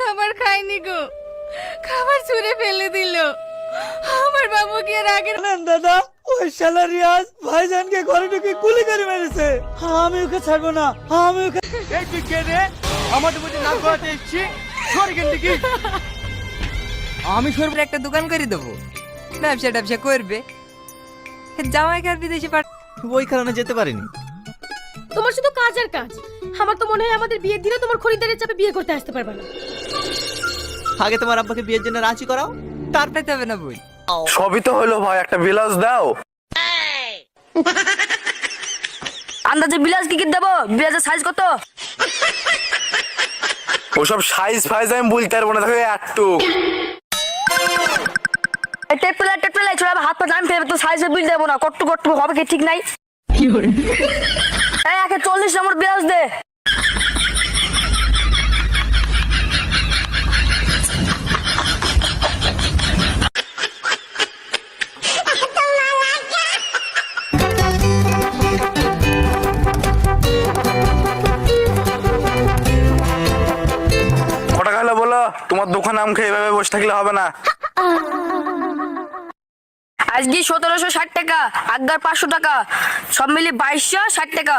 খাবার খায়নি গো। খাবার ছুঁড়ে ফেলে দিল। আমার বাবু কি আর আগের জানেন দাদা ওই শালা রিয়াজ ভাইজানকে ঘরে ঢুকে গুলি করে মেরেছে। আমি ওকে ছাড়বো না আমি ওকে এই তুই কে রে? আমাদের মধ্যে নাক গলাতে এসছি। আমি সরবর একটা দোকান করে দেবো। ব্যবসা ট্যাবসা করবে। জামাইকে আর বিদেশি পাঠ ওই কারণে যেতে পারিনি। তোমার শুধু কাজ আর কাজ। আমার তো মনে হয় আমাদের বিয়ের দিনে তোমার খরিদ্দারের চাপে বিয়ে করতে আসতে পারবে না। আগে তোমার আব্বাকে বিয়ের জন্য রাজি করাও? তারপরে যাবে না বই। সবই তো হলো ভাই একটা বিলাস দাও। আন্দাজে বিলাস কি কি দেবো? বিলাসের সাইজ কত? ওসব সাইজ ফাইজ আমি বলতে পারব না থাকে একটু। টেপ পেলাই টেপ পেলাই ছোড়া হাত পা জাম ফেলবে তো সাইজে বিল দেবো না। কট্টু কট্টু হবে কি ঠিক নাই? কি এই একে চল্লিশ নম্বর বিলাস দে। তোমার দোকান আম খেয়ে এভাবে বসে থাকলে হবে না। আজকে সতেরোশো ষাট টাকা আগার পাঁচশো টাকা, সব মিলিয়ে বাইশশো ষাট টাকা।